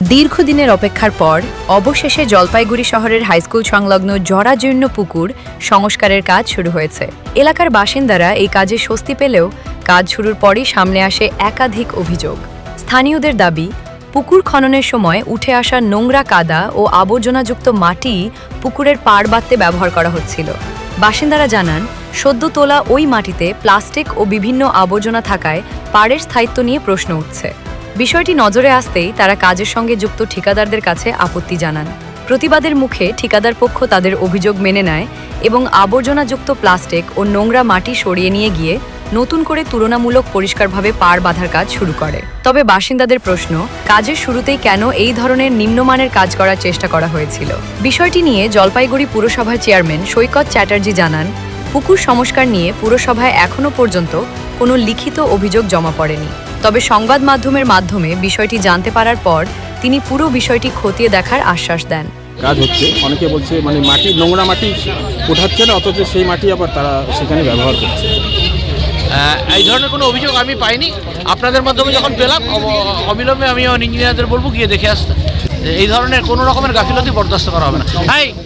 দীর্ঘদিনের অপেক্ষার পর অবশেষে জলপাইগুড়ি শহরের হাইস্কুল সংলগ্ন জরাজীর্ণ পুকুর সংস্কারের কাজ শুরু হয়েছে। এলাকার বাসিন্দারা এই কাজে স্বস্তি পেলেও কাজ শুরুর পরই সামনে আসে একাধিক অভিযোগ। স্থানীয়দের দাবি, পুকুর খননের সময় উঠে আসা নোংরা কাদা ও আবর্জনাযুক্ত মাটি পুকুরের পাড় বাঁধতে ব্যবহার করা হচ্ছিল। বাসিন্দারা জানান, সদ্য তোলা ওই মাটিতে প্লাস্টিক ও বিভিন্ন আবর্জনা থাকায় পাড়ের স্থায়িত্ব নিয়ে প্রশ্ন উঠছে। বিষয়টি নজরে আসতেই তারা কাজের সঙ্গে যুক্ত ঠিকাদারদের কাছে আপত্তি জানান। প্রতিবাদের মুখে ঠিকাদার পক্ষ তাদের অভিযোগ মেনে নেয় এবং আবর্জনাযুক্ত প্লাস্টিক ও নোংরা মাটি সরিয়ে নিয়ে গিয়ে নতুন করে তুলনামূলক পরিষ্কারভাবে পার বাঁধার কাজ শুরু করে। তবে বাসিন্দাদের প্রশ্ন, কাজের শুরুতেই কেন এই ধরনের নিম্নমানের কাজ করার চেষ্টা করা হয়েছিল? বিষয়টি নিয়ে জলপাইগুড়ি পুরসভার চেয়ারম্যান সৈকত চ্যাটার্জি জানান, পুকুর সংস্কার নিয়ে পুরসভায় এখনও পর্যন্ত কোনো লিখিত অভিযোগ জমা পড়েনি। তবে সংবাদ মাধ্যমের মাধ্যমে বিষয়টি জানতে পারার পর তিনি পুরো বিষয়টি খতিয়ে দেখার আশ্বাস দেন। কাজ হচ্ছে অনেকে বলছে মানে মাটি নোংরা মাটি ওঠাচ্ছে না অথচ সেই মাটি আবার তারা সেখানে ব্যবহার করছে। এই ধরনের কোনো অভিযোগ আমি পাইনি। আপনাদের মাধ্যমে যখন পেলাম অবিলম্বে আমি ইঞ্জিনিয়ারদের বলব গিয়ে দেখে আসতে। এই ধরনের কোনো রকমের গাফিলতি বরদাস্ত করা হবে না। হাই